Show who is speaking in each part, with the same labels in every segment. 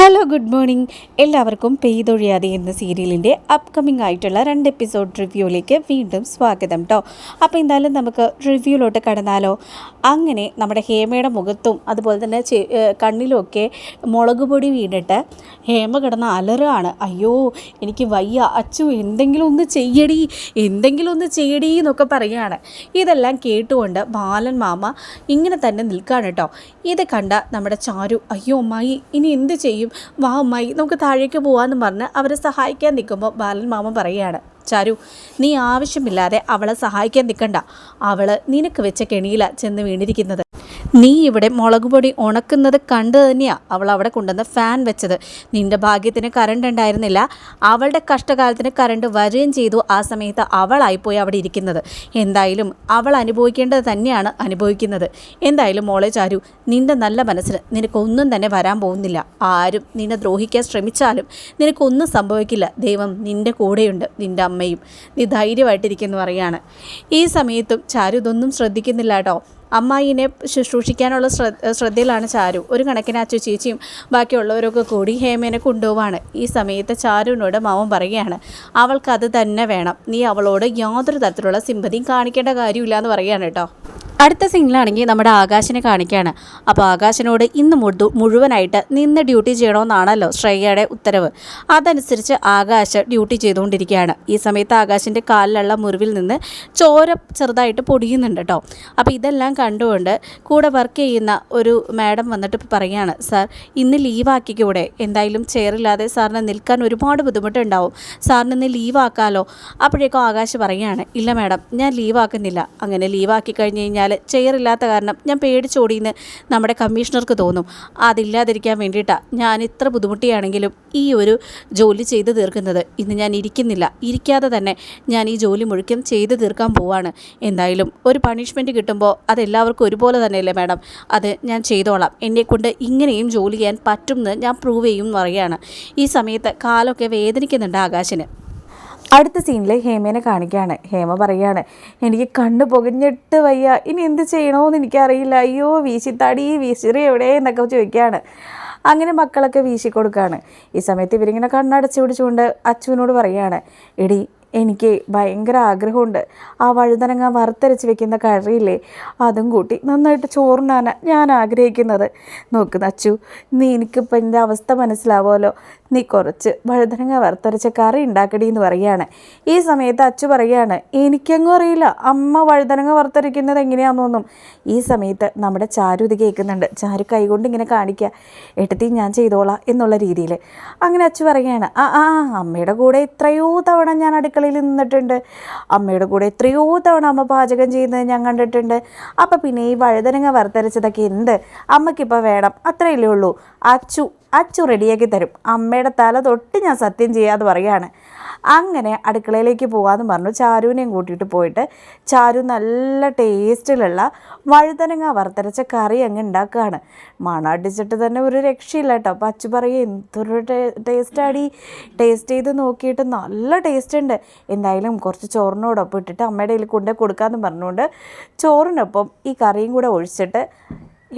Speaker 1: Hello good morning എല്ലാവർക്കും പെയ്തൊഴിയാതെ എന്ന സീരിയലിന്റെ അപ്കമിംഗ് ആയിട്ടുള്ള രണ്ട് എപ്പിസോഡ് റിവ്യൂയിലേക്ക് വീണ്ടും സ്വാഗതം കേട്ടോ അപ്പോൾ എന്തായാലും നമുക്ക് റിവ്യൂയിലോട്ട് കടന്നാലോ. അങ്ങനെ നമ്മുടെ ഹേമയുടെ മുഖത്തും അതുപോലെ തന്നെ കണ്ണിലുമൊക്കെ മുളക് പൊടി വീണിട്ട് ഹേമ കിടന്ന അലറാണ് അയ്യോ എനിക്ക് വയ്യ. അച്ചു എന്തെങ്കിലും ഒന്ന് ചെയ്യടി. എന്തെങ്കിലും ഒന്ന് ചെയ്യടി എന്നൊക്കെ പറയുകയാണ്. ഇതെല്ലാം കേട്ടുകൊണ്ട് ബാലൻ മാമ ഇങ്ങനെ തന്നെ നിൽക്കുകയാണ് കേട്ടോ ഇത് കണ്ട നമ്മുടെ ചാരു അയ്യോ അമ്മായി ഇനി എന്ത് ചെയ്യും? വാ അമ്മായി നമുക്ക് താഴേക്ക് പോവാന്ന് പറഞ്ഞ് അവരെ സഹായിക്കാൻ നിൽക്കുമ്പോൾ ബാലൻ മാമൻ പറയുകയാണ് ചാരു നീ ആവശ്യമില്ലാതെ അവളെ സഹായിക്കാൻ നിൽക്കണ്ട. അവൾ നിനക്ക് വെച്ച കെണിയില ചെന്ന് വീണിരിക്കുന്നത്. നീ ഇവിടെ മുളക് പൊടി ഉണക്കുന്നത് കണ്ടു തന്നെയാണ് അവൾ അവിടെ കൊണ്ടുവന്ന ഫാൻ വെച്ചത്. നിന്റെ ഭാഗ്യത്തിന് കറണ്ട് ഉണ്ടായിരുന്നില്ല. അവളുടെ കഷ്ടകാലത്തിന് കറണ്ട് വരികയും ചെയ്തു. ആ സമയത്ത് അവളായിപ്പോയി അവിടെ ഇരിക്കുന്നത്. എന്തായാലും അവൾ അനുഭവിക്കേണ്ടത് തന്നെയാണ് അനുഭവിക്കുന്നത്. എന്തായാലും മോളെ ചാരു നിന്റെ നല്ല മനസ്സിന് നിനക്കൊന്നും തന്നെ വരാൻ പോകുന്നില്ല. ആരും നിന്നെ ദ്രോഹിക്കാൻ ശ്രമിച്ചാലും നിനക്കൊന്നും സംഭവിക്കില്ല. ദൈവം നിന്റെ കൂടെയുണ്ട്. നിന്റെ അമ്മയും. നീ ധൈര്യമായിട്ടിരിക്കുന്നു പറയാണ് ഈ സമയത്തും ചാരു ഇതൊന്നും ശ്രദ്ധിക്കുന്നില്ല കേട്ടോ. അമ്മായിനെ ശുശ്രൂഷിക്കാനുള്ള ശ്ര- ശ്രദ്ധയിലാണ് ചാരു. ഒരു കണക്കിന് അച്ചു ചേച്ചിയും ബാക്കിയുള്ളവരൊക്കെ കൂടി ഹേമേനെ കൊണ്ടുപോവാണ്. ഈ സമയത്ത് ചാരുവിനോട് മാവൻ പറയുകയാണ് അവൾക്ക് അത് തന്നെ വേണം. നീ അവളോട് യാതൊരു തരത്തിലുള്ള സിമ്പതിയും കാണിക്കേണ്ട കാര്യമില്ല എന്ന് പറയുകയാണ് കേട്ടോ. അടുത്ത സീനിലാണെങ്കിൽ നമ്മുടെ ആകാശിനെ കാണിക്കുകയാണ്. അപ്പോൾ ആകാശിനോട് ഇന്ന് മുഴു മുഴുവനായിട്ട് നിന്ന് ഡ്യൂട്ടി ചെയ്യണമെന്നാണല്ലോ ശ്രേയയുടെ ഉത്തരവ്. അതനുസരിച്ച് ആകാശ് ഡ്യൂട്ടി ചെയ്തുകൊണ്ടിരിക്കുകയാണ്. ഈ സമയത്ത് ആകാശിന്റെ കാലിലുള്ള മുറിവിൽ നിന്ന് ചോര ചെറുതായിട്ട് പൊടിയുന്നുണ്ട് കേട്ടോ. അപ്പോൾ ഇതെല്ലാം കണ്ടുകൊണ്ട് കൂടെ വർക്ക് ചെയ്യുന്ന ഒരു മാഡം വന്നിട്ട് പറയുകയാണ് സാർ ഇന്ന് ലീവാക്കിക്കൂടെ എന്തായാലും ചെയറില്ലാതെ സാറിന് നിൽക്കാൻ ഒരുപാട് ബുദ്ധിമുട്ടുണ്ടാവും. സാറിന് ഇന്ന് ലീവാക്കാലോ അപ്പോഴേക്കും ആകാശ് പറയുകയാണ് ഇല്ല മാഡം ഞാൻ ലീവാക്കുന്നില്ല അങ്ങനെ ലീവാക്കി കഴിഞ്ഞ് കഴിഞ്ഞാൽ ചെയറില്ലാത്ത കാരണം ഞാൻ പേടിച്ചോടിയെന്ന് നമ്മുടെ കമ്മീഷണർക്ക് തോന്നും. അതില്ലാതിരിക്കാൻ വേണ്ടിയിട്ടാണ് ഞാൻ ഇത്ര ബുദ്ധിമുട്ടിയാണെങ്കിലും ഈ ഒരു ജോലി ചെയ്തു തീർക്കുന്നത്. ഇന്ന് ഞാൻ ഇരിക്കുന്നില്ല. ഇരിക്കാതെ തന്നെ ഞാൻ ഈ ജോലി മുഴുക്കം ചെയ്തു തീർക്കാൻ പോവാണ്. എന്തായാലും ഒരു പണിഷ്മെന്റ് കിട്ടുമ്പോൾ അതെല്ലാവർക്കും ഒരുപോലെ തന്നെയല്ലേ മാഡം? അത് ഞാൻ ചെയ്തോളാം. എന്നെക്കൊണ്ട് ഇങ്ങനെയും ജോലി ചെയ്യാൻ പറ്റുമെന്ന് ഞാൻ പ്രൂവ് ചെയ്യും പറയുകയാണ്. ഈ സമയത്ത് കാലൊക്കെ വേദനിക്കുന്നുണ്ട് ആകാശിന്. അടുത്ത സീനിൽ ഹേമേനെ കാണിക്കുകയാണ്. ഹേമ പറയാണ് എനിക്ക് കണ്ണ് പുകഞ്ഞിട്ട് വയ്യ. ഇനി എന്ത് ചെയ്യണമെന്ന് എനിക്കറിയില്ല. അയ്യോ വീശിത്താടി വീശിറി എവിടെ? എന്നൊക്കെ ചോദിക്കുകയാണ്. അങ്ങനെ മക്കളൊക്കെ വീശി കൊടുക്കുകയാണ് ഈ സമയത്ത് ഇവരിങ്ങനെ കണ്ണടച്ചു പിടിച്ചുകൊണ്ട് അച്ചുവിനോട് പറയുകയാണ് എടി എനിക്ക് ഭയങ്കര ആഗ്രഹമുണ്ട്. ആ വഴുതനങ്ങ വറുത്തരച്ച് വെക്കുന്ന കറിയില്ലേ അതും കൂട്ടി നന്നായിട്ട് ചോറിനാണ് ഞാൻ ആഗ്രഹിക്കുന്നത്. നോക്ക് നച്ചു നീ എനിക്കിപ്പോൾ എന്റെ അവസ്ഥ മനസ്സിലാവുമല്ലോ. നീ കുറച്ച് വഴുതനങ്ങ വറുത്തരച്ച കറി ഉണ്ടാക്കടി എന്ന് പറയുകയാണ് ഈ സമയത്ത് അച്ചു പറയുകയാണ് എനിക്കെങ്ങും അറിയില്ല അമ്മ വഴുതനങ്ങ വറുത്തരയ്ക്കുന്നത് എങ്ങനെയാണെന്നൊന്നും ഈ സമയത്ത് നമ്മുടെ ചാരു ഇത് കേൾക്കുന്നുണ്ട്. ചാരു കൈകൊണ്ട് ഇങ്ങനെ കാണിക്കുക എട്ടത്തി ഞാൻ ചെയ്തോളാം എന്നുള്ള രീതിയിൽ അങ്ങനെ അച്ചു പറയുകയാണ് ആ ആ അമ്മയുടെ കൂടെ എത്രയോ തവണ ഞാൻ അടുക്കളയിൽ നിന്നിട്ടുണ്ട്. അമ്മയുടെ കൂടെ എത്രയോ തവണ അമ്മ പാചകം ചെയ്യുന്നത് ഞാൻ കണ്ടിട്ടുണ്ട്. അപ്പം പിന്നെ ഈ വഴുതനങ്ങ വറുത്തരച്ചതൊക്കെ എന്ത്? അമ്മയ്ക്കിപ്പോൾ വേണം. അത്രയല്ലേ ഉള്ളൂ. അച്ചു അച്ചു റെഡിയാക്കി തരും. അമ്മയുടെ തല തൊട്ട് ഞാൻ സത്യം ചെയ്യാതെ പറയാണ് അങ്ങനെ അടുക്കളയിലേക്ക് പോകാമെന്ന് പറഞ്ഞു. ചാരുവിനെയും കൂട്ടിയിട്ട് പോയിട്ട് ചാരു നല്ല ടേസ്റ്റിലുള്ള വഴുതനങ്ങ വറുത്തരച്ച കറി അങ്ങ് ഉണ്ടാക്കുകയാണ്. മണടിച്ചിട്ട് തന്നെ ഒരു രക്ഷയില്ല കേട്ടോ. അപ്പം അച്ചു പറയും എന്തൊരു ടേസ്റ്റാടി. ടേസ്റ്റ് ചെയ്ത് നോക്കിയിട്ട് നല്ല ടേസ്റ്റ് ഉണ്ട് എന്തായാലും കുറച്ച് ചോറിനോടൊപ്പം ഇട്ടിട്ട് അമ്മയുടെ കയ്യിൽ കൊണ്ടുപോയി കൊടുക്കാമെന്ന് പറഞ്ഞുകൊണ്ട് ചോറിനൊപ്പം ഈ കറിയും കൂടെ ഒഴിച്ചിട്ട്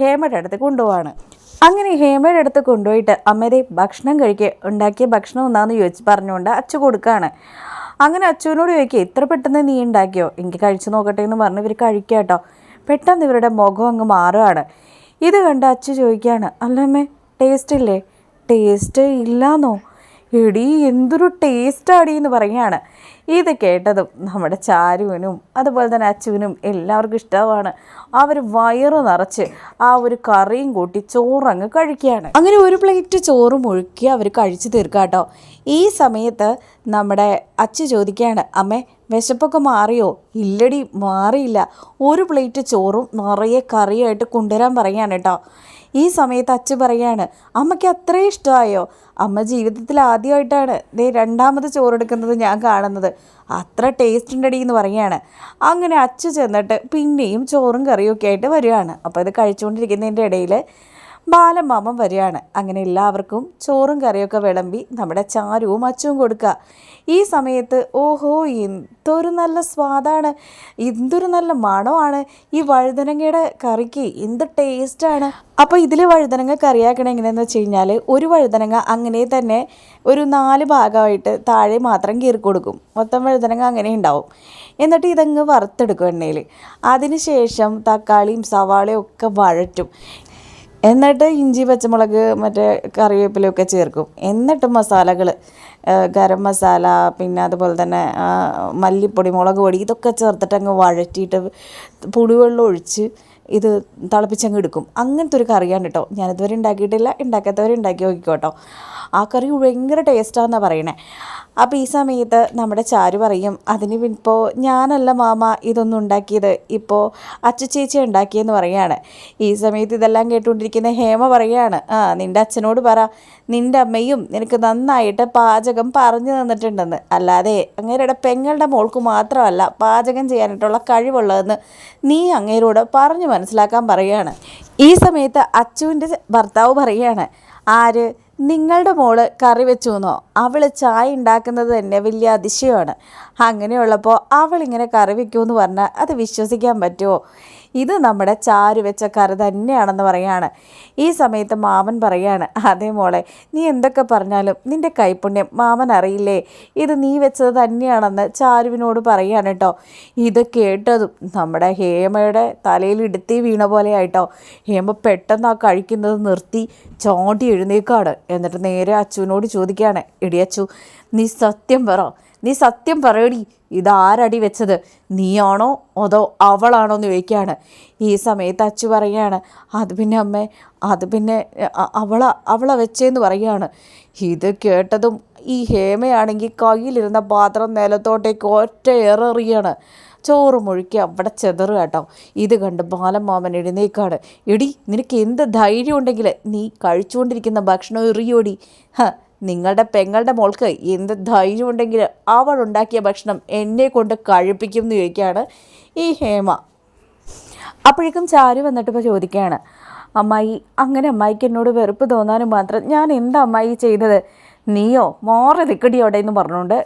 Speaker 1: ഹേമയുടെ അടുത്ത് കൊണ്ടുപോവാണ്. അങ്ങനെ ഹേമയുടെ അടുത്ത് കൊണ്ടുപോയിട്ട് അമ്മേരെ ഭക്ഷണം കഴിക്കുക ഉണ്ടാക്കിയ ഭക്ഷണം ഒന്നാന്ന് ചോദിച്ച് പറഞ്ഞുകൊണ്ട് അച്ചു കൊടുക്കുകയാണ് അങ്ങനെ അച്ചുവിനോട് ചോദിക്കുക ഇത്ര പെട്ടെന്ന് നീ ഉണ്ടാക്കിയോ? എനിക്ക് കഴിച്ചു നോക്കട്ടെ എന്ന് പറഞ്ഞ് ഇവർ കഴിക്കുക കേട്ടോ പെട്ടെന്ന് ഇവരുടെ മുഖം അങ്ങ് മാറുകയാണ് ഇത് കണ്ട് അച്ചു ചോദിക്കുകയാണ് അല്ലമ്മേ ടേസ്റ്റ് ഇല്ലേ? ടേസ്റ്റ് ഇല്ലാന്നോ? എടി എന്തൊരു ടേസ്റ്റാടി എന്ന് പറയുകയാണ്. ഇത് കേട്ടതും നമ്മുടെ ചാരുവിനും അതുപോലെ തന്നെ അച്ചുവിനും എല്ലാവർക്കും ഇഷ്ടമാണ് അവർ വയറ് നിറച്ച് ആ ഒരു കറിയും കൂട്ടി ചോറങ്ങ് കഴിക്കുകയാണ്. അങ്ങനെ ഒരു പ്ലേറ്റ് ചോറ് മുഴുക്കി അവർ കഴിച്ചു തീർക്കുക കേട്ടോ. ഈ സമയത്ത് നമ്മുടെ അച്ചു ചോദിക്കുകയാണ് അമ്മേ വിശപ്പൊക്കെ മാറിയോ? ഇല്ലടി മാറിയില്ല. ഒരു പ്ലേറ്റ് ചോറും നിറയെ കറിയായിട്ട് കൊണ്ടുവരാൻ പറയുകയാണ് കേട്ടോ. ഈ സമയത്ത് അച്ഛൻ പറയാണ് അമ്മയ്ക്ക് അത്രയും ഇഷ്ടമായോ? അമ്മ ജീവിതത്തിൽ ആദ്യമായിട്ടാണ് ദേ രണ്ടാമത് ചോറെടുക്കുന്നത് ഞാൻ കാണുന്നത്. അത്ര ടേസ്റ്റ് ഉണ്ടടി എന്ന് പറയുകയാണ് അങ്ങനെ അച്ഛ ചെന്നിട്ട് പിന്നെയും ചോറും കറിയും ഒക്കെ ആയിട്ട് വരികയാണ് അപ്പോൾ ഇത് കഴിച്ചുകൊണ്ടിരിക്കുന്നതിന്റെ ഇടയിൽ ബാലമാമൻ വരികയാണ് അങ്ങനെ എല്ലാവർക്കും ചോറും കറിയൊക്കെ വിളമ്പി നമ്മുടെ ചാരുവും അച്ചുവും കൊടുക്കുക ഈ സമയത്ത് ഓഹോ എന്തൊരു നല്ല സ്വാദാണ്. എന്തൊരു നല്ല മണമാണ്. ഈ വഴുതനങ്ങയുടെ കറിക്ക് എന്ത് ടേസ്റ്റാണ് അപ്പോൾ ഇതിൽ വഴുതനങ്ങ കറിയാക്കണ എങ്ങനെയാണെന്ന് വെച്ച് കഴിഞ്ഞാൽ ഒരു വഴുതനങ്ങ അങ്ങനെ തന്നെ ഒരു നാല് ഭാഗമായിട്ട് താഴെ മാത്രം കീറി കൊടുക്കും. മൊത്തം വഴുതനങ്ങ അങ്ങനെ ഉണ്ടാവും. എന്നിട്ട് ഇതങ്ങ് വറുത്തെടുക്കും എണ്ണയിൽ അതിനുശേഷം തക്കാളിയും സവാളയും ഒക്കെ വഴറ്റും. എന്നിട്ട് ഇഞ്ചി പച്ചമുളക് മറ്റേ കറിവേപ്പിലയൊക്കെ ചേർക്കും. എന്നിട്ട് മസാലകൾ ഗരം മസാല പിന്നെ അതുപോലെ തന്നെ മല്ലിപ്പൊടി മുളക് പൊടി ഇതൊക്കെ ചേർത്തിട്ട് അങ്ങ് വഴറ്റിയിട്ട് പുളിവെള്ളം ഒഴിച്ച് ഇത് തിളപ്പിച്ചങ്ങ് എടുക്കും. അങ്ങനത്തെ ഒരു കറിയാണ് കേട്ടോ ഞാനിതുവരെ ഉണ്ടാക്കിയിട്ടില്ല. ഉണ്ടാക്കാത്തവർ ഉണ്ടാക്കി നോക്കിക്കോട്ടോ. ആ കറി ഭയങ്കര ടേസ്റ്റാണെന്നാണ് പറയണേ. അപ്പോൾ ഈ സമയത്ത് നമ്മുടെ ചാരു പറയും അതിന് ഇപ്പോൾ ഞാനല്ല മാമ ഇതൊന്നും ഉണ്ടാക്കിയത്. ഇപ്പോൾ അച്ചു ചേച്ചി ഉണ്ടാക്കിയെന്ന് പറയാണ്. ഈ സമയത്ത് ഇതെല്ലാം കേട്ടുകൊണ്ടിരിക്കുന്ന ഹേമ പറയാണ് ആ നിന്റെ അച്ഛനോട് പറ. നിന്റെ അമ്മയും നിനക്ക് നന്നായിട്ട് പാചകം പറഞ്ഞു തന്നിട്ടുണ്ടെന്ന്. അല്ലാതെ അങ്ങേരുടെ പെങ്ങളുടെ മോൾക്ക് മാത്രമല്ല പാചകം ചെയ്യാനായിട്ടുള്ള കഴിവുള്ളതെന്ന് നീ അങ്ങേരോട് പറഞ്ഞു മനസ്സിലാക്കാൻ പറയുകയാണ്. ഈ സമയത്ത് അച്ചുവിന്റെ ഭർത്താവ് പറയുകയാണ് ആര്? നിങ്ങളുടെ മോൾ കറി വെച്ചു എന്നോ അവൾ ചായ ഉണ്ടാക്കുന്നത് തന്നെ വലിയ അതിശയമാണ്. അങ്ങനെയുള്ളപ്പോൾ അവളിങ്ങനെ കറി വെക്കുമെന്ന് പറഞ്ഞാൽ അത് വിശ്വസിക്കാൻ പറ്റുമോ? ഇത് നമ്മുടെ ചാരു വെച്ച കറി തന്നെയാണെന്ന് പറയാണ്. ഈ സമയത്ത് മാമൻ പറയാണ് അതേ മോളെ നീ എന്തൊക്കെ പറഞ്ഞാലും നിന്റെ കൈപ്പുണ്യം മാമൻ അറിയില്ലേ? ഇത് നീ വെച്ചത് തന്നെയാണെന്ന് ചാരുവിനോട് പറയാണ് കേട്ടോ ഇത് കേട്ടതും നമ്മുടെ ഹേമയുടെ തലയിൽ ഇടുത്തി വീണ പോലെ ആയിട്ടോ ഹേമ പെട്ടെന്ന് ആ കഴിക്കുന്നത് നിർത്തി ചോണ്ടി എഴുന്നേക്കാണ്. എന്നിട്ട് നേരെ അച്ചുവിനോട് ചോദിക്കുകയാണ് ഇടിയച്ചു നീ സത്യം പറ നീ സത്യം പറയടി ഇതാരടി വെച്ചത്? നീയാണോ അതോ അവളാണോ എന്ന് ചോദിക്കുകയാണ്. ഈ സമയത്ത് അച്ചു പറയുകയാണ് അത് പിന്നെ അമ്മേ അത് പിന്നെ അവള അവളാ വെച്ചേന്ന് പറയുകയാണ്. ഇത് കേട്ടതും ഈ ഹേമയാണെങ്കിൽ കയ്യിലിരുന്ന പാത്രം നിലത്തോട്ടേക്ക് ഒറ്റ എറിയാണ് ചോറ് മുഴുക്കി അവിടെ ചെതറുക കേട്ടോ. ഇത് കണ്ട് ബാലമാമൻ എഴുന്നേക്കാണ്. എടി നിനക്ക് എന്ത് ധൈര്യം ഉണ്ടെങ്കിൽ നീ കഴിച്ചുകൊണ്ടിരിക്കുന്ന ഭക്ഷണം എറിയോടി. നിങ്ങളുടെ പെങ്ങളുടെ മോൾക്ക് എന്ത് ധൈര്യം ഉണ്ടെങ്കിൽ അവൾ ഉണ്ടാക്കിയ ഭക്ഷണം എന്നെ കൊണ്ട് കഴിപ്പിക്കും എന്ന് ചോദിക്കുകയാണ് ഈ ഹേമ. അപ്പോഴേക്കും ചാരു വന്നിട്ട് ഇപ്പോൾ ചോദിക്കുകയാണ് അമ്മായി അങ്ങനെ അമ്മായിക്ക് എന്നോട് വെറുപ്പ് തോന്നാനും മാത്രം ഞാൻ എന്താ അമ്മായി ചെയ്തത്? നീയോ? മോറെ നിക്കടിയോടെ എന്ന് പറഞ്ഞുകൊണ്ട്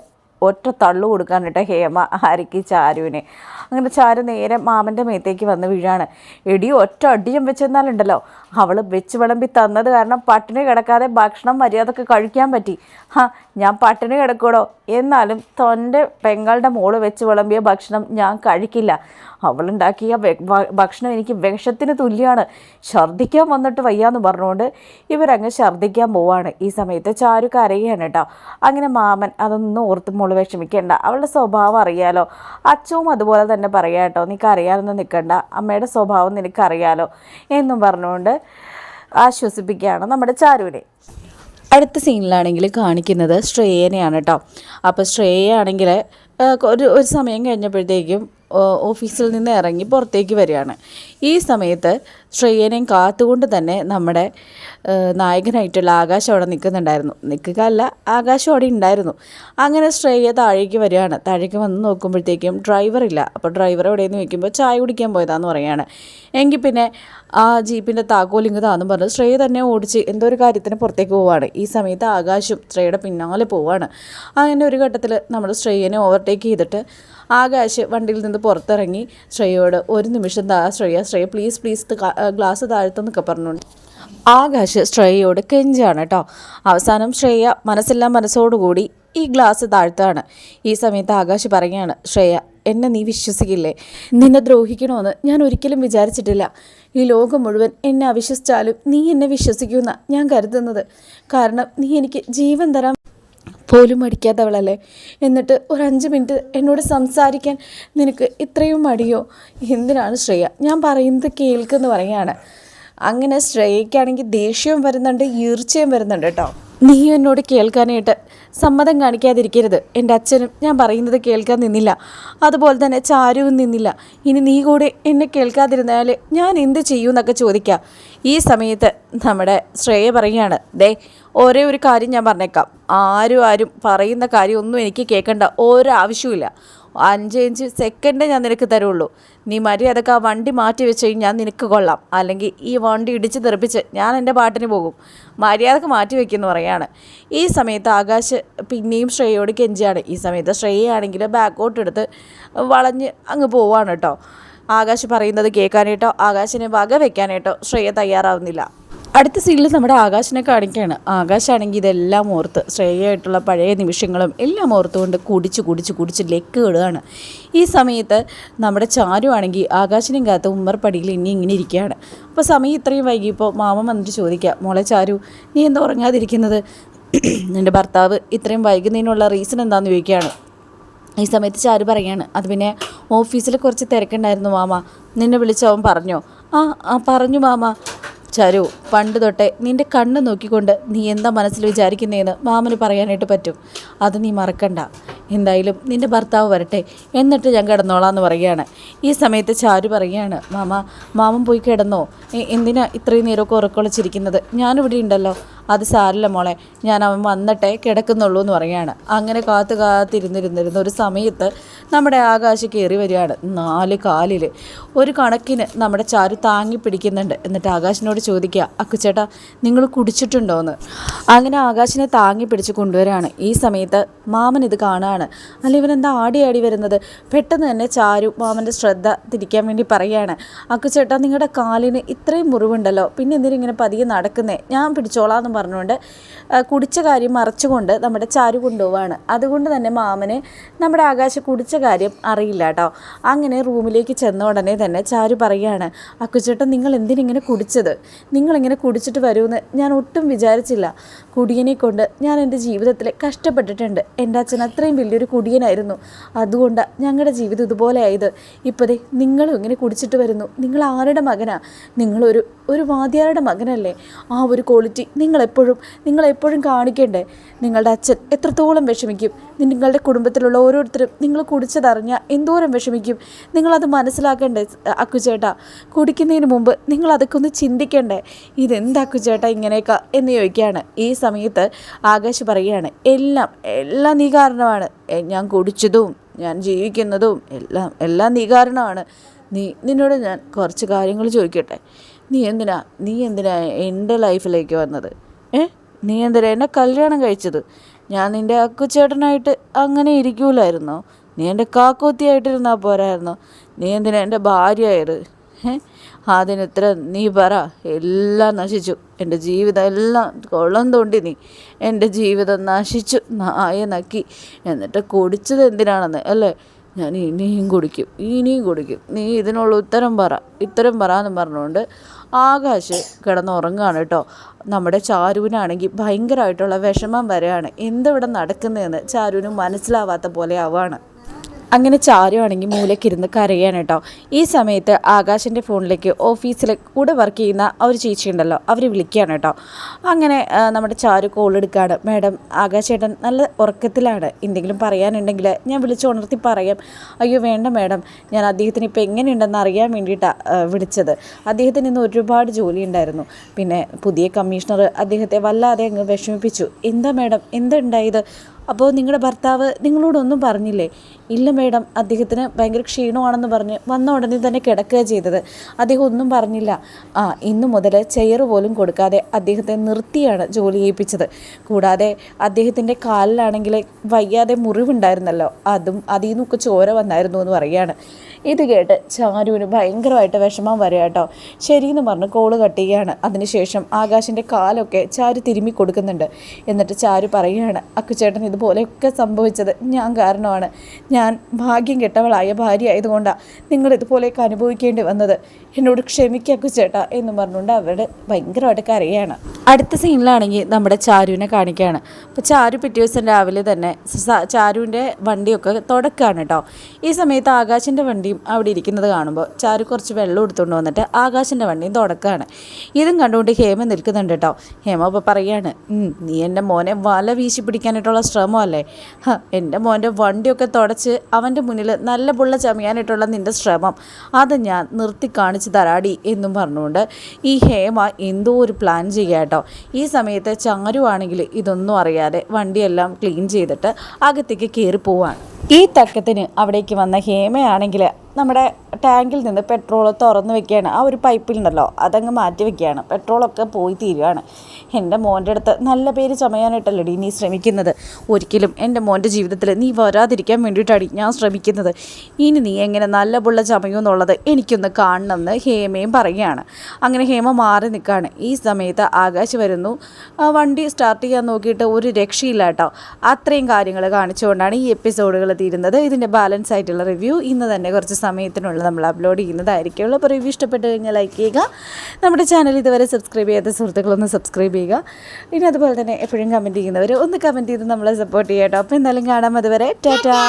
Speaker 1: ഒറ്റ തള്ളു കൊടുക്കാനിട്ട ഹേമ ഹാരിക്ക് ചാരുവിനെ. അങ്ങനെ ചാരു നേരെ മാമന്റെ മേത്തേക്ക് വന്ന് വീഴാണ്. എടി ഒറ്റ അടിയും വെച്ചെന്നാലുണ്ടല്ലോ. അവൾ വെച്ച് വിളമ്പി തന്നത് കാരണം പട്ടിണി കിടക്കാതെ ഭക്ഷണം മര്യാദയ്ക്ക് കഴിക്കാൻ പറ്റി. ഹാ ഞാൻ പട്ടിണി കിടക്കൂടോ എന്നാലും തന്റെ പെങ്ങളുടെ മോൾ വെച്ച് വിളമ്പിയ ഭക്ഷണം ഞാൻ കഴിക്കില്ല. അവളുണ്ടാക്കിയ ഭക്ഷണം എനിക്ക് വിഷത്തിന് തുല്യമാണ് ഛർദ്ദിക്കാൻ വന്നിട്ട് വയ്യാന്ന് പറഞ്ഞുകൊണ്ട് ഇവരങ്ങ് ഛർദ്ദിക്കാൻ പോവാണ്. ഈ സമയത്ത് ചാരു കരയാണ് കേട്ടോ. അങ്ങനെ മാമൻ അതൊന്നും ഓർത്ത് മോൾ വിഷമിക്കേണ്ട. അവളുടെ സ്വഭാവം അറിയാലോ. അച്ഛവും അതുപോലെ തന്നെ പറയാം കേട്ടോ. നീ കരയാനൊന്നും നിൽക്കണ്ട. അമ്മയുടെ സ്വഭാവം നിനക്കറിയാലോ. എന്നും പറഞ്ഞുകൊണ്ട് ആശ്വസിപ്പിക്കുകയാണ് നമ്മുടെ ചാരുവിനെ. അടുത്ത സീനിലാണെങ്കിൽ കാണിക്കുന്നത് ശ്രേയനെയാണ് കേട്ടോ. അപ്പോൾ ശ്രേയ ആണെങ്കിൽ ഒരു ഒരു സമയം കഴിഞ്ഞപ്പോഴത്തേക്കും ഓഫീസിൽ നിന്ന് ഇറങ്ങി പുറത്തേക്ക് വരികയാണ്. ഈ സമയത്ത് ശ്രേയനെയും കാത്തുകൊണ്ട് തന്നെ നമ്മുടെ നായകനായിട്ടുള്ള ആകാശം അവിടെ നിൽക്കുന്നുണ്ടായിരുന്നു. നിൽക്കുക അല്ല ആകാശം അവിടെ ഉണ്ടായിരുന്നു. അങ്ങനെ ശ്രേയ താഴേക്ക് വരികയാണ്. താഴേക്ക് വന്ന് നോക്കുമ്പോഴത്തേക്കും ഡ്രൈവർ ഇല്ല. അപ്പോൾ ഡ്രൈവർ എവിടെയെന്ന് ചോദിക്കുമ്പോൾ ചായ കുടിക്കാൻ പോയതാന്ന് പറയുകയാണ്. എങ്കിൽ പിന്നെ ആ ജീപ്പിന്റെ താക്കോൽ ഇങ്ങ് താന്നും പറഞ്ഞ് ശ്രേയ തന്നെ ഓടിച്ച് എന്തോ ഒരു കാര്യത്തിന് പുറത്തേക്ക് പോവാണ് ഈ സമയത്ത് ആകാശം ശ്രേയയുടെ പിന്നാലെ പോവാണ് അങ്ങനെ ഒരു ഘട്ടത്തിൽ നമ്മൾ ശ്രേയനെ ഓവർടേക്ക് ചെയ്തിട്ട് ആകാശ് വണ്ടിയിൽ നിന്ന് പുറത്തിറങ്ങി ശ്രേയയോട് ഒരു നിമിഷം താ Shreya Shreya please please glass താഴ്ത്തെന്നൊക്കെ പറഞ്ഞുകൊണ്ട് ആകാശ് ശ്രേയയോട് കെഞ്ചാണ് കേട്ടോ. അവസാനം ശ്രേയ മനസ്സെല്ലാം മനസ്സോടുകൂടി ഈ ഗ്ലാസ് താഴ്ത്താണ് ഈ സമയത്ത് ആകാശ് പറയുകയാണ് ശ്രേയ എന്നെ നീ വിശ്വസിക്കില്ലേ? നിന്നെ ദ്രോഹിക്കണമെന്ന് ഞാൻ ഒരിക്കലും വിചാരിച്ചിട്ടില്ല. ഈ ലോകം മുഴുവൻ എന്നെ അവിശ്വസിച്ചാലും നീ എന്നെ വിശ്വസിക്കുമെന്നാണ് ഞാൻ കരുതുന്നത്. കാരണം നീ എനിക്ക് ജീവൻ തരാൻ പോലും മടിക്കാത്തവളല്ലേ? എന്നിട്ട് ഒരു അഞ്ച് മിനിറ്റ് എന്നോട് സംസാരിക്കാൻ നിനക്ക് ഇത്രയും മടിയോ? എന്തിനാണ് ശ്രേയ? ഞാൻ പറയുന്നത് കേൾക്കെന്ന് പറയാണ് അങ്ങനെ ശ്രേയയ്ക്കാണെങ്കിൽ ദേഷ്യവും വരുന്നുണ്ട് ഈർച്ചയും വരുന്നുണ്ട് കേട്ടോ. നീ എന്നോട് കേൾക്കാനായിട്ട് സമ്മതം കാണിക്കാതിരിക്കരുത്. എന്റെ അച്ഛനും ഞാൻ പറയുന്നത് കേൾക്കാൻ നിന്നില്ല. അതുപോലെ തന്നെ ചാരുവും നിന്നില്ല. ഇനി നീ കൂടെ എന്നെ കേൾക്കാതിരുന്നാൽ ഞാൻ എന്ത് ചെയ്യൂ എന്നൊക്കെ ചോദിക്കാം. ഈ സമയത്ത് നമ്മുടെ ശ്രേയ പറയുകയാണ് ദേ ഒരേ ഒരു കാര്യം ഞാൻ പറഞ്ഞേക്കാം. ആരും ആരും പറയുന്ന കാര്യമൊന്നും എനിക്ക് കേൾക്കേണ്ട ഒരാവശ്യമില്ല അഞ്ച് ഇഞ്ച് സെക്കൻഡേ ഞാൻ നിനക്ക് തരുള്ളൂ. നീ മര്യാദയ്ക്ക് ആ വണ്ടി മാറ്റി വെച്ച് ഞാൻ നിനക്ക് കൊള്ളാം. അല്ലെങ്കിൽ ഈ വണ്ടി ഇടിച്ച് തെറിപ്പിച്ച് ഞാൻ എന്റെ പാട്ടിന് പോകും. മര്യാദയ്ക്ക് മാറ്റി വെക്കുമെന്ന് പറയാണ്. ഈ സമയത്ത് ആകാശ് പിന്നെയും ശ്രേയോട് കെഞ്ചിയാണ്. ഈ സമയത്ത് ശ്രേയയാണെങ്കിൽ ബാക്കോട്ട് എടുത്ത് വളഞ്ഞ് അങ്ങ് പോവാണ് കേട്ടോ. ആകാശ് പറയുന്നത് കേൾക്കാനായിട്ടോ ആകാശിനെ വക വെക്കാനായിട്ടോ ശ്രേയ തയ്യാറാവുന്നില്ല. അടുത്ത സീനിൽ നമ്മുടെ ആകാശിനെ കാണിക്കുകയാണ്. ആകാശാണെങ്കിൽ ഇതെല്ലാം ഓർത്ത് ശ്രേയയായിട്ടുള്ള പഴയ നിമിഷങ്ങളും എല്ലാം ഓർത്തുകൊണ്ട് കുടിച്ച് കുടിച്ച് കുടിച്ച് ലെക്ക് ഇടുകയാണ് ഈ സമയത്ത് നമ്മുടെ ചാരു ആണെങ്കിൽ ആകാശിനെയും കാത്ത് ഉമ്മർപ്പടിയിൽ ഇനി ഇങ്ങനെ ഇരിക്കുകയാണ്. അപ്പോൾ സമയം ഇത്രയും വൈകിയപ്പോൾ മാമ വന്നിട്ട് ചോദിക്കുക മോളെ ചാരു നീ എന്താ ഉറങ്ങാതിരിക്കുന്നത്? നിന്റെ ഭർത്താവ് ഇത്രയും വൈകുന്നതിനുള്ള റീസൺ എന്താണെന്ന് ചോദിക്കുകയാണ്. ഈ സമയത്ത് ചാരു പറയാണ് അത് പിന്നെ ഓഫീസിൽ കുറച്ച് തിരക്കുണ്ടായിരുന്നു മാമ. നിന്നെ വിളിച്ചവൻ പറഞ്ഞോ. ആ ആ പറഞ്ഞു മാമ. ചരു പണ്ട് തൊട്ടേ നിന്റെ കണ്ണ് നോക്കിക്കൊണ്ട് നീ എന്താ മനസ്സിൽ വിചാരിക്കുന്നതെന്ന് മാമന് പറയാനായിട്ട് പറ്റും. അത് നീ മറക്കണ്ട. എന്തായാലും നിന്റെ ഭർത്താവ് വരട്ടെ. എന്നിട്ട് ഞാൻ കിടന്നോളാം എന്ന് പറയുകയാണ്. ഈ സമയത്ത് ചാരു പറയുകയാണ് മാമ മാമൻ പോയി കിടന്നോ. എന്തിനാ ഇത്രയും നേരമൊക്കെ ഉറക്കൊളിച്ചിരിക്കുന്നത് ഞാനിവിടെ ഉണ്ടല്ലോ. അത് സാരില്ല മോളെ ഞാൻ അവൻ വന്നിട്ടേ കിടക്കുന്നുള്ളൂ എന്ന് പറയുകയാണ്. അങ്ങനെ കാത്ത് കാത്തിരുന്നിരുന്നിരുന്ന ഒരു സമയത്ത് നമ്മുടെ ആകാശ് കയറി വരികയാണ് നാല് കാലിൽ ഒരു കണക്കിന് നമ്മുടെ ചാരു താങ്ങി പിടിക്കുന്നുണ്ട്. എന്നിട്ട് ആകാശിനോട് ചോദിക്കുക അക്കുച്ചേട്ടാ നിങ്ങൾ കുടിച്ചിട്ടുണ്ടോയെന്ന് അങ്ങനെ ആകാശിനെ താങ്ങി പിടിച്ച് കൊണ്ടുവരാണ് ഈ സമയത്ത് മാമൻ ഇത് കാണുകയാണ്. അല്ല ഇവനെന്താ ആടി ആടി വരുന്നത്? പെട്ടെന്ന് തന്നെ ചാരു മാമന്റെ ശ്രദ്ധ തിരിക്കാൻ വേണ്ടി പറയുകയാണ്. അക്കുച്ചേട്ടാ നിങ്ങളുടെ കാലിന് ഇത്രയും മുറിവുണ്ടല്ലോ പിന്നെ എന്തിനും ഇങ്ങനെ പതിയെ നടക്കുന്നേ? ഞാൻ പിടിച്ചോളാം എന്ന് പറഞ്ഞുകൊണ്ട് കുടിച്ച കാര്യം മറച്ചുകൊണ്ട് നമ്മുടെ ചാരു കൊണ്ടുപോവാണ്. അതുകൊണ്ട് തന്നെ മാമന് നമ്മുടെ ആകാശ കുടിച്ച കാര്യം അറിയില്ല കേട്ടോ. അങ്ങനെ റൂമിലേക്ക് ചെന്ന ഉടനെ തന്നെ ചാരു പറയുകയാണ് അക്കുച്ചേട്ടൻ നിങ്ങൾ എന്തിനിങ്ങനെ കുടിച്ചത്? നിങ്ങളിങ്ങനെ കുടിച്ചിട്ട് വരുമെന്ന് ഞാൻ ഒട്ടും വിചാരിച്ചില്ല. കുടിയനെ കൊണ്ട് ഞാൻ എന്റെ ജീവിതത്തിൽ കഷ്ടപ്പെട്ടിട്ടുണ്ട്. എന്റെ അച്ഛൻ അത്രയും വലിയൊരു കുടിയനായിരുന്നു. അതുകൊണ്ട് ഞങ്ങളുടെ ജീവിതം ഇതുപോലെ ആയത്. ഇപ്പോഴേ നിങ്ങളും ഇങ്ങനെ കുടിച്ചിട്ട് വരുന്നു. നിങ്ങൾ ആരുടെ മകനാ? നിങ്ങളൊരു ഒരു വാദ്യാരുടെ മകനല്ലേ? ആ ഒരു ക്വാളിറ്റി നിങ്ങളെപ്പോഴും നിങ്ങളെപ്പോഴും കാണിക്കേണ്ടേ? നിങ്ങളുടെ അച്ഛൻ എത്രത്തോളം വിഷമിക്കും. നിങ്ങളുടെ കുടുംബത്തിലുള്ള ഓരോരുത്തരും നിങ്ങൾ കുടിച്ചതറിഞ്ഞാൽ എന്തോരം വിഷമിക്കും. നിങ്ങളത് മനസ്സിലാക്കേണ്ടേ അക്കുചേട്ടാ? കുടിക്കുന്നതിന് മുമ്പ് നിങ്ങൾ അതൊക്കെ ഒന്ന് ചിന്തിക്കേണ്ടേ? ഇതെന്താ അക്കുചേട്ടാ ഇങ്ങനെയൊക്കെ എന്ന് ചോദിക്കുകയാണ്. ഈ സമയത്ത് ആകാശ് പറയുകയാണ് എല്ലാം എല്ലാം നീ കാരണമാണ്. ഞാൻ കുടിച്ചതും ഞാൻ ജീവിക്കുന്നതും എല്ലാം എല്ലാം നീ കാരണമാണ്. നീ നിന്നോട് ഞാൻ കുറച്ച് കാര്യങ്ങൾ ചോദിക്കട്ടെ. നീ എന്തിനാ നീ എന്തിനാ എന്റെ ലൈഫിലേക്ക് വന്നത്? ഏ? നീ എന്തിനാ എന്നെ കല്യാണം കഴിച്ചത്? ഞാൻ നിന്റെ അക്കുച്ചേട്ടനായിട്ട് അങ്ങനെ ഇരിക്കൂലായിരുന്നോ? നീ എന്റെ കാക്കൂത്തിയായിട്ടിരുന്നാൽ പോരായിരുന്നോ? നീ എന്തിനാ എന്റെ ഭാര്യയായത്? ഏ? അതിനിത്ര നീ പറ. എല്ലാം നശിച്ചു. എന്റെ ജീവിതം എല്ലാം കൊള്ളം തോണ്ടി നീ. എന്റെ ജീവിതം നശിച്ചു. നായ നക്കി. എന്നിട്ട് കുടിച്ചത് എന്തിനാണെന്ന് അല്ലേ? ഞാൻ ഇനിയും കുടിക്കും. ഇനിയും കുടിക്കും. നീ ഇതിനുള്ള ഉത്തരം പറ. ഇത്തരം പറ എന്ന് പറഞ്ഞുകൊണ്ട് ആകാശ് കിടന്നുറങ്ങുകയാണ് കേട്ടോ. നമ്മുടെ ചാരുവിനാണെങ്കിൽ ഭയങ്കരമായിട്ടുള്ള വിഷമം വരെയാണ്. എന്തിവിടെ നടക്കുന്നതെന്ന് ചാരുവിന് മനസ്സിലാവാത്ത പോലെ ആവാണ് അങ്ങനെ ചാരുവാണെങ്കിൽ മൂലക്കിരുന്ന് കരയാണ് കേട്ടോ. ഈ സമയത്ത് ആകാശിന്റെ ഫോണിലേക്ക് ഓഫീസിൽ കൂടെ വർക്ക് ചെയ്യുന്ന ഒരു ചേച്ചി ഉണ്ടല്ലോ അവർ വിളിക്കുകയാണ് കേട്ടോ. അങ്ങനെ നമ്മുടെ ചാരു കോൾ എടുക്കുകയാണ്. മാഡം ആകാശേട്ടൻ നല്ല ഉറക്കത്തിലാണ്. എന്തെങ്കിലും പറയാനുണ്ടെങ്കിൽ ഞാൻ വിളിച്ച് ഉണർത്തി പറയാം. അയ്യോ വേണ്ട മാഡം. ഞാൻ അദ്ദേഹത്തിന് ഇപ്പോൾ എങ്ങനെയുണ്ടെന്ന് അറിയാൻ വേണ്ടിയിട്ടാണ് വിളിച്ചത്. അദ്ദേഹത്തിന് ഇന്ന് ഒരുപാട് ജോലി ഉണ്ടായിരുന്നു. പിന്നെ പുതിയ കമ്മീഷണർ അദ്ദേഹത്തെ വല്ലാതെ അങ്ങ് വിഷമിപ്പിച്ചു. എന്താ മാഡം? എന്താ ഉണ്ടായത് അപ്പോൾ നിങ്ങളുടെ ഭർത്താവ് നിങ്ങളോടൊന്നും പറഞ്ഞില്ലേ? ഇല്ല മേഡം അദ്ദേഹത്തിന് ഭയങ്കര ക്ഷീണമാണെന്ന് പറഞ്ഞ് വന്ന ഉടനെ തന്നെ കിടക്കുക ചെയ്തത്. അദ്ദേഹം ഒന്നും പറഞ്ഞില്ല. ആ ഇന്നു മുതൽ ചെയർ പോലും കൊടുക്കാതെ അദ്ദേഹത്തെ നിർത്തിയാണ് ജോലി ചെയ്യിപ്പിച്ചത്. കൂടാതെ അദ്ദേഹത്തിന്റെ കാലിലാണെങ്കിൽ വയ്യാതെ മുറിവുണ്ടായിരുന്നല്ലോ. അതും അതിൽ നിന്നൊക്കെ ചോര വന്നായിരുന്നു എന്ന് പറയുകയാണ്. ഇത് കേട്ട് ചാരുവിന് ഭയങ്കരമായിട്ട് വിഷമം വരിക കേട്ടോ. ശരിയെന്ന് പറഞ്ഞ് കോൾ കട്ട് ചെയ്യുകയാണ്. അതിനുശേഷം ആകാശിന്റെ കാലൊക്കെ ചാരു തിരുമ്മി കൊടുക്കുന്നുണ്ട്. എന്നിട്ട് ചാരു പറയുകയാണ് അക്കുചേട്ടൻ ഇതുപോലെയൊക്കെ സംഭവിച്ചത് ഞാൻ കാരണമാണ്. ഞാൻ ഭാഗ്യം കെട്ടവളായ ഭാര്യ ആയതുകൊണ്ടാണ് നിങ്ങൾ ഇതുപോലെയൊക്കെ അനുഭവിക്കേണ്ടി വന്നത്. എന്നോട് ക്ഷമിക്കുക ചേട്ടാ എന്ന് പറഞ്ഞുകൊണ്ട് അവരുടെ ഭയങ്കരമായിട്ട് കരയാണ്. അടുത്ത സീനിലാണെങ്കിൽ നമ്മുടെ ചാരുവിനെ കാണിക്കുകയാണ് അപ്പോൾ ചാരു പിറ്റേ ദിവസം രാവിലെ തന്നെ ചാരുവിന്റെ വണ്ടിയൊക്കെ തുടക്കുകയാണ് കേട്ടോ. ഈ സമയത്ത് ആകാശിന്റെ വണ്ടിയും അവിടെ ഇരിക്കുന്നത് കാണുമ്പോൾ ചാരു കുറച്ച് വെള്ളം എടുത്തുകൊണ്ട് വന്നിട്ട് ആകാശിന്റെ വണ്ടിയും തുടക്കുകയാണ് ഇതും കണ്ടുകൊണ്ട് ഹേമ നിൽക്കുന്നുണ്ട് കേട്ടോ. ഹേമ അപ്പോൾ പറയുകയാണ് നീ എന്റെ മോനെ വല വീശി പിടിക്കാനായിട്ടുള്ള ശ്രമമല്ലേ? എന്റെ മോന്റെ വണ്ടിയൊക്കെ തുടച്ച് അവന്റെ മുന്നിൽ നല്ല പുള്ള ചമയാനായിട്ടുള്ള നിന്റെ ശ്രമം. അത് ഞാൻ നിർത്തി കാണിച്ചു തരാടി എന്നും പറഞ്ഞുകൊണ്ട് ഈ ഹേമ എന്തോ ഒരു പ്ലാൻ ചെയ്യാട്ടോ ഈ സമയത്ത് ചാരുവാണെങ്കിൽ ഇതൊന്നും അറിയാതെ വണ്ടിയെല്ലാം ക്ലീൻ ചെയ്തിട്ട് അകത്തേക്ക് കയറി പോവാണ്. ഈ തക്കത്തിന് അവിടേക്ക് വന്ന ഹേമയാണെങ്കിൽ നമ്മുടെ ടാങ്കിൽ നിന്ന് പെട്രോൾ തുറന്നു വെക്കുകയാണ്. ആ ഒരു പൈപ്പിലുണ്ടല്ലോ അതങ്ങ് മാറ്റി വെക്കുകയാണ്. പെട്രോളൊക്കെ പോയി തീരുകയാണ്. എന്റെ മോന്റെ അടുത്ത് നല്ല പേര് ചമയാനായിട്ടല്ലടി നീ ശ്രമിക്കുന്നത്? ഒരിക്കലും എന്റെ മോന്റെ ജീവിതത്തിൽ നീ വരാതിരിക്കാൻ വേണ്ടിയിട്ടാണ് ഞാൻ ശ്രമിക്കുന്നത്. ഇനി നീ എങ്ങനെ നല്ല പുള്ള ചമയുമെന്നുള്ളത് എനിക്കൊന്ന് കാണണമെന്ന് ഹേമയും പറയുകയാണ്. അങ്ങനെ ഹേമ മാറി നിൽക്കുകയാണ്. ഈ സമയത്ത് ആകാശ് വരുന്നു. വണ്ടി സ്റ്റാർട്ട് ചെയ്യാൻ നോക്കിയിട്ട് ഒരു രക്ഷയില്ല കേട്ടോ. അത്രയും കാര്യങ്ങൾ കാണിച്ചുകൊണ്ടാണ് ഈ എപ്പിസോഡുകൾ തീരുന്നത് ഇതിന്റെ ബാലൻസ് ആയിട്ടുള്ള റിവ്യൂ ഇന്ന് തന്നെ കുറച്ച് സമയത്തിനുള്ള നമ്മൾ അപ്ലോഡ് ചെയ്യുന്നതായിരിക്കുള്ളൂ. അപ്പോൾ റിവ്യൂ ഇഷ്ടപ്പെട്ട് കഴിഞ്ഞാൽ ലൈക്ക് ചെയ്യുക. നമ്മുടെ ചാനൽ ഇതുവരെ സബ്സ്ക്രൈബ് ചെയ്യാത്ത സുഹൃത്തുക്കളൊന്ന് സബ്സ്ക്രൈബ് ചെയ്യുക. ഇനി അതുപോലെ തന്നെ എപ്പോഴും കമന്റ് ചെയ്യുന്നവർ ഒന്ന് കമന്റ് ചെയ്ത് നമ്മളെ സപ്പോർട്ട് ചെയ്യാം കേട്ടോ. അപ്പോൾ എന്തായാലും കാണാം അതുവരെ. ടാറ്റാ.